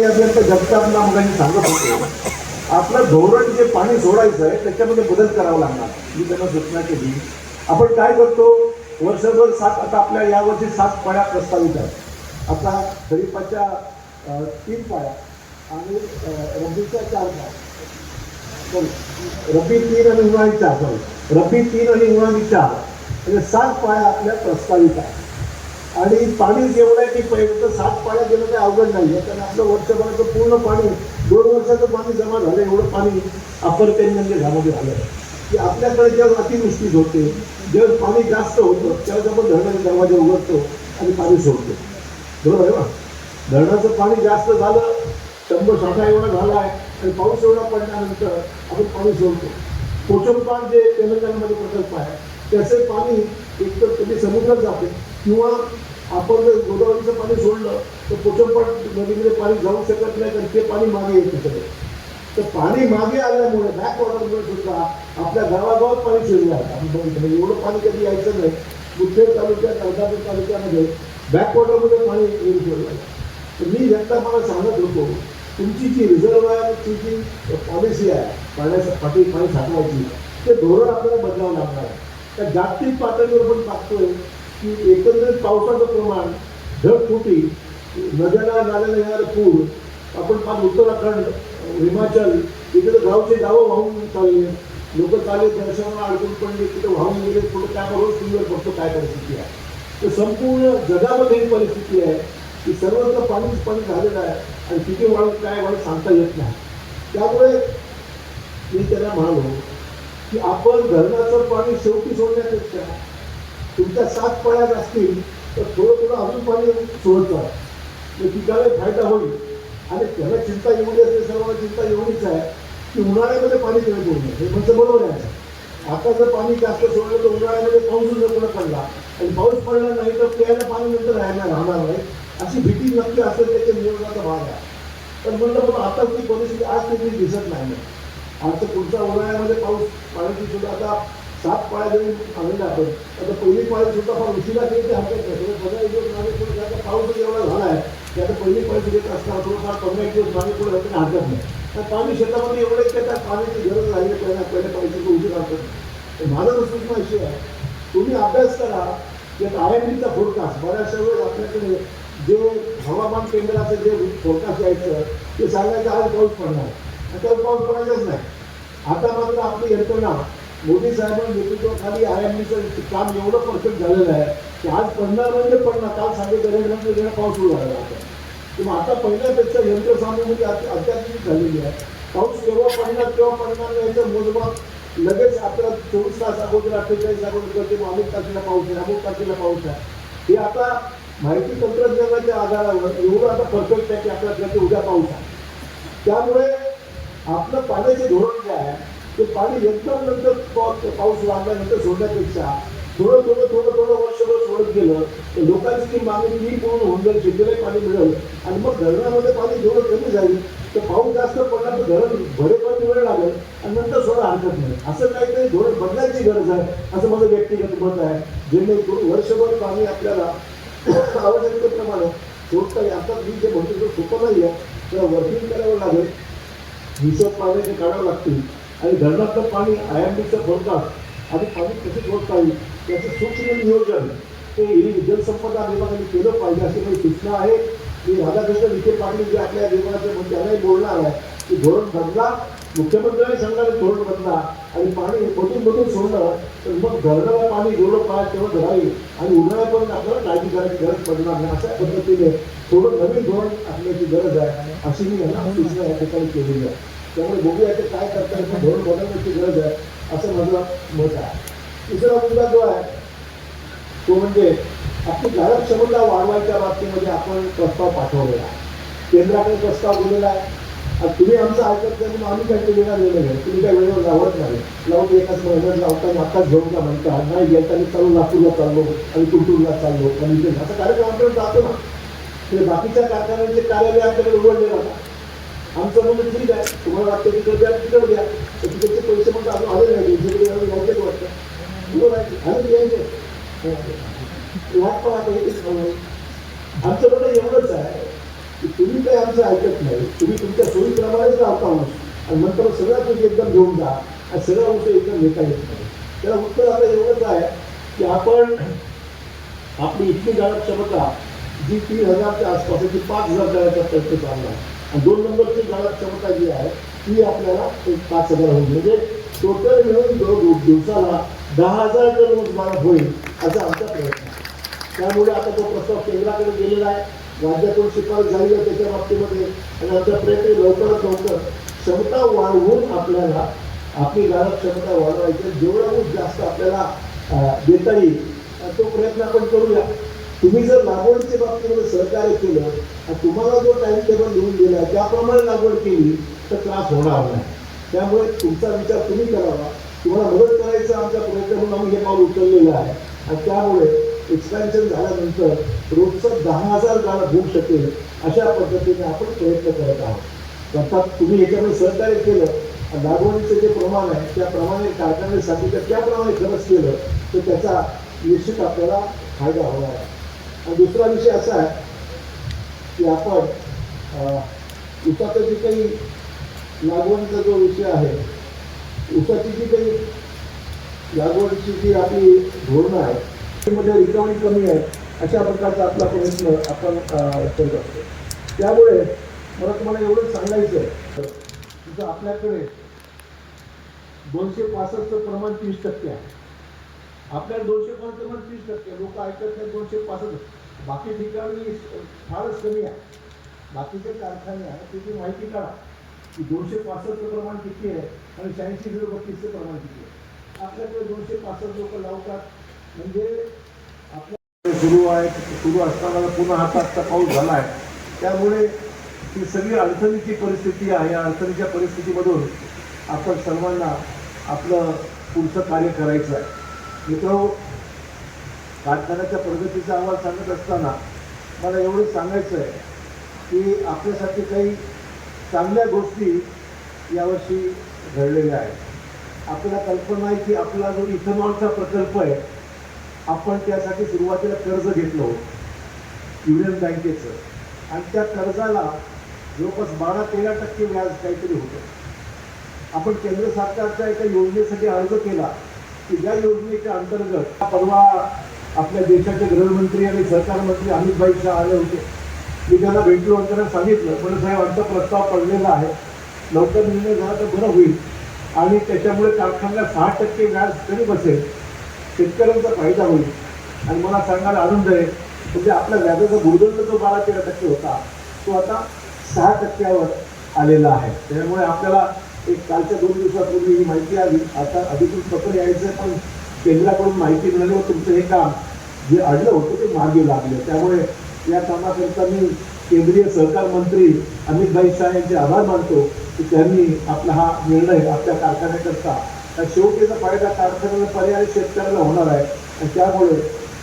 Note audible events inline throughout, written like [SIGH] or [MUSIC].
पाणी अभियंता जगतापला मुलांनी सांगत होते आपलं धोरण जे पाणी सोडायचं आहे त्याच्यामध्ये बदल करावा लागणार. मी त्यांना सूचना केली. आपण काय करतो? वर्षभर सात आता आपल्या यावर्षी सात पाळ्या प्रस्तावित आहेत. आता खरीपाच्या तीन पाळ्या आणि रब्बीच्या चार पाळ्या रब्बी तीन आणि उन्हाळी चार रब्बी तीन आणि उन्हाळी चार. म्हणजे सात पाळ्या आपल्या प्रस्तावित आहेत. आणि पाणी जेवढं आहे की पहिलं तर सात पाण्या गेलं काही अवघड नाही आहे कारण आपलं वर्षभराचं पूर्ण पाणी दोन वर्षाचं पाणी जमा झालं एवढं पाणी अपर पेनगंगे घामध्ये झालं. की आपल्याकडे जेव्हा अतिवृष्टी होते जेव्हा पाणी जास्त होतं त्यावेळेस आपण धरणाचे दरवाजे उघडतो आणि पाणी सोडतो. बरोबर आहे ना? धरणाचं पाणी जास्त झालं शंभर साठा एवढा झाला आहे आणि पाऊस एवढा पडल्यानंतर आपण पाणी सोडतो. पोचमपान जे तेलंगणामध्ये प्रकल्प आहे त्याचे पाणी एकतर कधी समुद्रात जाते किंवा आपण जर गोदावरीचं पाणी सोडलं तर पोचंपट नदीमध्ये पाणी जाऊ शकत नाही कारण ते पाणी मागे येते सगळं. तर पाणी मागे आल्यामुळे बॅक सुद्धा आपल्या गावागावात पाणी शिरलं आहे. आपण बघितलं एवढं पाणी कधी यायचं नाही. मुदखेड तालुक्यात अर्धापूर तालुक्यामध्ये बॅकवॉटरमध्ये पाणी येऊ शिरलं तर मी व्यक्ता मला सांगत होतो तुमची जी रिझर्वायरची जी पॉलिसी आहे पाण्याचं पाठी पाणी साठवायची ते धोरण आपल्याला बदलावं लागणार आहे. त्या जागतिक पातळीवर पण पाहतोय की एकंदरीत पावसाचं प्रमाण ढगफुटी नद्याला नाल्याला येणारे पूर आपण पाच उत्तराखंड हिमाचल इकडे गावचे गावं वाहून चालले. लोक चालले दर्शनाला अडकून पडले तिथे वाहून गेले कुठं काय बरोबर सुंदर बघतो काय परिस्थिती आहे. तर संपूर्ण जगामध्ये ही परिस्थिती आहे की सर्वत्र पाणीच पाणी झालेलं आहे आणि किती वाढत काय वाढत सांगता येत नाही. त्यामुळे मी त्यांना म्हणालो की आपण धरणाचं पाणी शेवटी सोडण्यापेक्षा तुमच्या सात पळ्यात असतील तर थोडं थोडं अजून पाणी सोडत जा तर पिकाला फायदा होईल. आणि त्याला चिंता एवढी असते सर्वांना चिंता एवढीच आहे की उन्हाळ्यामध्ये पाणी कमी पडू हे म्हणजे बरोबर आहे. आता जर पाणी जास्त सोडलं तर उन्हाळ्यामध्ये पाऊस जर पुढे पडला. आणि पाऊस पडला नाही तर प्यायला पाणी नंतर राहणार राहणार नाही. अशी भीती नक्की असेल त्याच्या नियोजनाचा भाग आहे. पण म्हणलं पण आता ती परिस्थिती आज तुम्ही दिसत नाही. आता पुढच्या उन्हाळ्यामध्ये पाऊस पाण्याची सुद्धा आता सात पाळ्या जरी आणल्या आपण आता पहिली पाळी सुद्धा फार उशिरा केली ते हरकत नाही एक दिवस मागे पुढे आता पाऊस एवढा झाला आहे की आता पहिली पाळी घेत असताना थोडंफार कमी एक दिवस मागे पुढे होते हरकत नाही. तर पाणी शेतामध्ये एवढे की त्या पाण्याची गरज लागली पहिल्या पहिल्या पाळीची उशीर हरकत नाही तर माझं सूचना अशी आहे तुम्ही अभ्यास करा की आता आय एम डीचा फोरकास्ट बऱ्याचशा वेळेस आपल्याकडे जे हवामान केंद्राचं जे फोरकास्ट यायचं ते सांगायचं आज पाऊस पडणार. आणि त्यावर पाऊस पडायचाच नाही. आता मात्र आपली यंत्रणा मोदी साहेबांच्या नेतृत्वाखाली आय एम डीचं काम एवढं परफेक्ट झालेलं आहे की आज पडणार म्हणजे पडणार. काल सांगितलं रेड म्हणजे पाऊस सुरू झाला होता. किंवा आता पहिल्यापेक्षा यंत्रसामग्री म्हणजे अत्याधुनिक झालेली आहे. पाऊस केव्हा पडणार केव्हा पडणार नाही याचं मोजमाप लगेच आपल्याला चोवीस तास अगोदर अठ्ठेचाळीस अगोदर किंवा अमुक तारखेला पाऊस आहे अमुक तारखेला पाऊस आहे. हे आता माहिती तंत्रज्ञानाच्या आधारावर एवढं आता परफेक्ट आहे की आपल्याकडे उद्या पाऊस आहे. त्यामुळे आपलं पाण्याचे धोरण जे आहे ते पाणी एकदम नंतर पाऊस पाऊस लागल्यानंतर सोडण्यापेक्षा थोडं थोडं थोडं थोडं वर्षभर सोडत गेलं तर लोकांची ती मागणी ती पूर्ण होऊन जाईल शेतीलाही पाणी मिळेल. आणि मग धरणामध्ये पाणी थोडं कमी जाईल तर पाऊस जास्त पडला तर धरण भरेपर्यंत वेळ लागेल आणि नंतर सोडा हरकत नाही. असं काहीतरी धोरण बदलायची गरज आहे असं माझं व्यक्तिगत मत आहे. जेणेकरून वर्षभर पाणी आपल्याला [COUGHS] आवश्यकतेप्रमाणे सोडता येईल. आता मी जे म्हणतो तो सोपं नाही आहे त्याला वर्किंग करावं लागेल. हिशोब पाण्याचे काढावं लागतील. आणि धरणातलं पाणी आय एम डीचं आणि पाणी कसं सोडता येईल? त्याचं सूक्ष्म नियोजन. ते ही जलसंपदा विभागाने केलं पाहिजे अशी काही सूचना आहे. मी राधाकृष्ण विखे पाटील जे आपल्या विभागाचे म्हणजे त्यांनाही बोलणार आहे. की धोरण बदला मुख्यमंत्र्यांनी सांगणारे धोरण बदला आणि पाणी मधून मधून सोडलं तर मग धरणाला पाणी गोडं पाहिजे तेवढं राहील आणि उन्हाळ्यापर्यंत आपल्याला काळजी करायची गरज पडणार नाही अशा पद्धतीने थोडं नवीन धोरण आखण्याची गरज आहे. अशी मी यांना सूचना या ठिकाणी केलेली आहे. त्यामुळे बघूया ते काय करता येतं धोरण बनवण्याची गरज आहे असं माझं मत आहे. तिसरा मुद्दा जो आहे तो म्हणजे आपली कार्यक्षमता वाढवायच्या बाबतीमध्ये आपण प्रस्ताव पाठवलेला आहे. केंद्राकडे प्रस्ताव दिलेला आहे. आणि तुम्ही आमचं ऐकत नाही म्हणून आम्ही काय वेळा दिलेलं आहे तुम्ही काय वेळेवर लावत नाही लावून एकाच महिन्यात लावताना आत्ताच घेऊन का म्हणता. नाही गेलताना चालू नागपूरला चाललो आणि कुटुंबला चाललो आणि इथे असा कार्यक्रम आमच्याकडे जातो ना. ते बाकीच्या कारखान्यांचे कार्यालय आमच्याकडे उघडले जातात आमचं म्हणजे ठीक आहे तुम्हाला वाटतं तिकडे द्या तिकडे द्या तर तिकडचे पैसे म्हणजे अजून आले नाही यायचेच वाटतं बरोबर आहे आणि यायचे वाट पण आमचं म्हणणं एवढंच आहे की तुम्ही काही आमचं ऐकत नाही, तुम्ही तुमच्या सोयीप्रमाणेच लावता ऊस आणि नंतर सगळ्या तुम्ही एकदम घेऊन जा आणि सगळा ऊस एकदम घेता येत नाही त्याला उत्तर आता एवढंच आहे की आपण आपली इतकी गाळप क्षमता जी तीन हजारच्या आसपास आहे ती पाच हज़ार गाळाचा प्रयत्न चालला आहे दोन नंबरची गाळप क्षमता जी आहे ती आपल्याला एक पाच हजार होईल. म्हणजे टोटल मिळून दिवसाला दहा हजार टन ऊस मानप होईल असा आमचा प्रयत्न आहे. त्यामुळे आता तो प्रस्ताव केंद्राकडे गेलेला आहे. राज्यातून शिफारस झाली आहे त्याच्या बाबतीमध्ये. आणि आमचा प्रयत्न लवकरात लवकर क्षमता वाढवून आपल्याला आपली गाळप क्षमता वाढवायची. जेवढा ऊस जास्त आपल्याला देता येईल तो प्रयत्न आपण करूया. तुम्ही जर लागवडीच्या बाबतीमध्ये सहकार्य केलं आणि तुम्हाला जो टाइम टेबल लिहून दिला त्याप्रमाणे लागवड केली तर त्रास होणार नाही. त्यामुळे तुमचा विचार तुम्ही करावा. तुम्हाला मदत करायचा आमचा प्रयत्न म्हणून आम्ही हे पाऊल उचललेलं आहे. आणि त्यामुळे एक्सपॅन्शन झाल्यानंतर रोजचं दहा हजार गाणं होऊ शकेल अशा पद्धतीने आपण प्रयत्न करत आहोत. अर्थात तुम्ही याच्यामध्ये सहकार्य केलं आणि लागवडीचं जे प्रमाण आहे त्याप्रमाणे कारखान्यासाठी जर त्याप्रमाणे खरंच केलं तर त्याचा निश्चित आपल्याला फायदा होणार आहे. दुसरा विषय असा आहे की आपण अं, उसाचं जे काही लागवडीचा जो विषय आहे उसाची जी काही लागवडीची जी आपली धोरणं आहे त्यामध्ये रिकव्हरी कमी आहे अशा प्रकारचा आपला प्रयत्न आपण करत असतो. त्यामुळे मला तुम्हाला एवढंच सांगायचं आहे. तिथं आपल्याकडे दोनशे पासष्टचं प्रमाण तीस टक्के आहे. आपल्याला दोनशे पाच तीस टक्के लोक ऐकत नाही दोनशे पासष्ट बाकी ठिकाणी फारच कमी आहे. बाकीचे कारखाने आहे त्याची माहिती काढा. की दोनशे पासष्टचं प्रमाण किती आहे आणि शहाऐंशी झिरो बत्तीसचं प्रमाण किती आहे. आपल्याकडे दोनशे पासष्ट लोक लावतात. म्हणजे आपल्या सुरू आहे सुरू असताना पुन्हा हात आत्ता पाऊस झाला आहे. त्यामुळे ही सगळी अडचणीची परिस्थिती आहे. या अडचणीच्या परिस्थितीमधून आपण सर्वांना आपलं पुढचं कार्य करायचं आहे. मित्र कारखान्याच्या प्रगतीचा अहवाल सांगत असताना मला एवढंच सांगायचं आहे की आपल्यासाठी काही चांगल्या गोष्टी यावर्षी घडलेल्या आहेत. आपल्याला कल्पना आहे की आपला जो इथेनॉलचा प्रकल्प आहे आपण त्यासाठी सुरुवातीला कर्ज घेतलं होतं युनियन बँकेचं. आणि त्या कर्जाला जवळपास बारा तेरा टक्के व्याज काहीतरी होतं. आपण केंद्र सरकारच्या एका योजनेसाठी अर्ज केला. की ज्या योजनेच्या अंतर्गत परवा आपल्या देशाचे गृहमंत्री आणि सहकार मंत्री अमित भाई शाह आले होते. मी त्यांना भेटलो त्यांना सांगितलं पण साहेब आमचा प्रस्ताव पडलेला आहे. लवकर निर्णय झाला तर बरं होईल. आणि त्याच्यामुळे कारखान्याला सहा टक्के व्याज तरी बसेल शेतकऱ्यांचा फायदा होईल. आणि मला सांगायला आनंद आहे म्हणजे आपल्या व्याजाचा भूर्दंड जो बारा तेरा टक्के होता तो आता सहा टक्क्यावर आलेला आहे. त्यामुळे आपल्याला एक कालच्या दोन दिवसापूर्वी ही माहिती आली. आता अधिकृत पत्र यायचं आहे पण केंद्राकडून माहिती मिळाल्यावर तुमचं हे काम जे अडलं होतं ते मागे लागलं. त्यामुळे या कामाकरिता मी केंद्रीय सहकार मंत्री अमित भाई शाह यांचे आभार मानतो की त्यांनी आपला हा निर्णय आपल्या कारखान्याकरता शेवटीचा फायदा कारखान्याला पर्याय शेतकऱ्याला होणार आहे. आणि त्यामुळे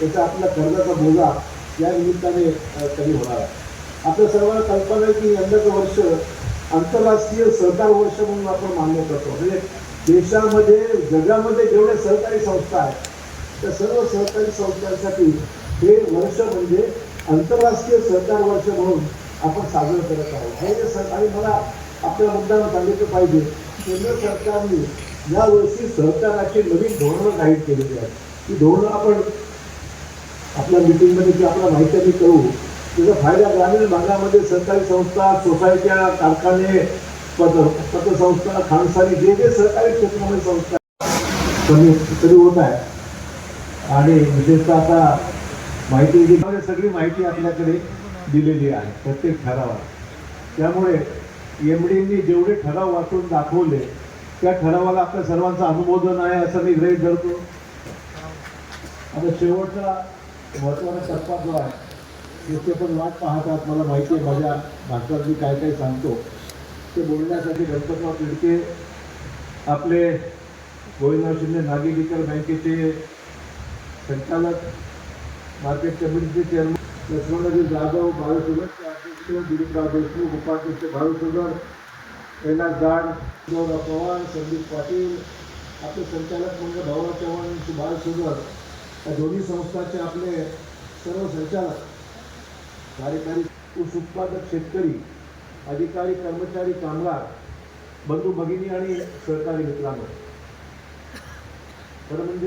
त्याचा आपल्या कर्जाचा बोजा या निमित्ताने कमी होणार आहे. आपल्या सर्वांना कल्पना आहे की यंदाचं वर्ष आंतरराष्ट्रीय सहकार वर्ष म्हणून आपण मान्य करतो. म्हणजे देशामध्ये जगामध्ये जेवढ्या सहकारी संस्था आहेत त्या सर्व सहकारी संस्थांसाठी हे वर्ष म्हणजे आंतरराष्ट्रीय सहकार वर्ष म्हणून आपण साजरं करत आहोत. हे जे सरकारी मला आपल्या मुद्द्यानं सांगितलं पाहिजे केंद्र सरकारने यावर्षी सहकाराची नवीन धोरणं जाहीर केलेली आहेत. ती धोरणं आपण आपल्या मिटिंगमध्ये किंवा आपल्या माहिती करू. त्याचा फायदा ग्रामीण भागामध्ये सहकारी संस्था सोसायट्या कारखाने पद पतसंस्था खानसारी जे जे सहकारी क्षेत्रामध्ये संस्था कमी कमी होत आहे. आणि विशेषतः आता माहिती सगळी माहिती आपल्याकडे दिलेली आहे प्रत्येक ठरावात. त्यामुळे एम डीनी जेवढे ठराव वाचून दाखवले त्या ठरावाला आपल्या सर्वांचं अनुमोदन आहे असं मी ग्रहित धरतो. आता शेवटचा महत्त्वाचा टप्पा जो आहे तिथे पण वाट पाहतात मला माहिती आहे माझ्या भाषणात मी काय काय सांगतो. ते बोलण्यासाठी गणपतराव तिडके आपले गोविंदराव शिंदे नागेलीकर बँकेचे संचालक मार्केट कमिटीचे चेअरमन लक्ष्मणजी जाधव बाळूसुगरचे दिलीपराव देशमुख उपाध्यक्ष बाळूसुगर एन जाड गौरव पवार संदीप पाटील आपले संचालक मंडळ भाऊराव चव्हाण सुभाष सुगर या दोन्ही संस्थांचे आपले सर्व संचालक. कार्यकारी ऊस उत्पादक शेतकरी अधिकारी कर्मचारी कामगार बंधू भगिनी आणि सहकारी मित्रांनो. खरं म्हणजे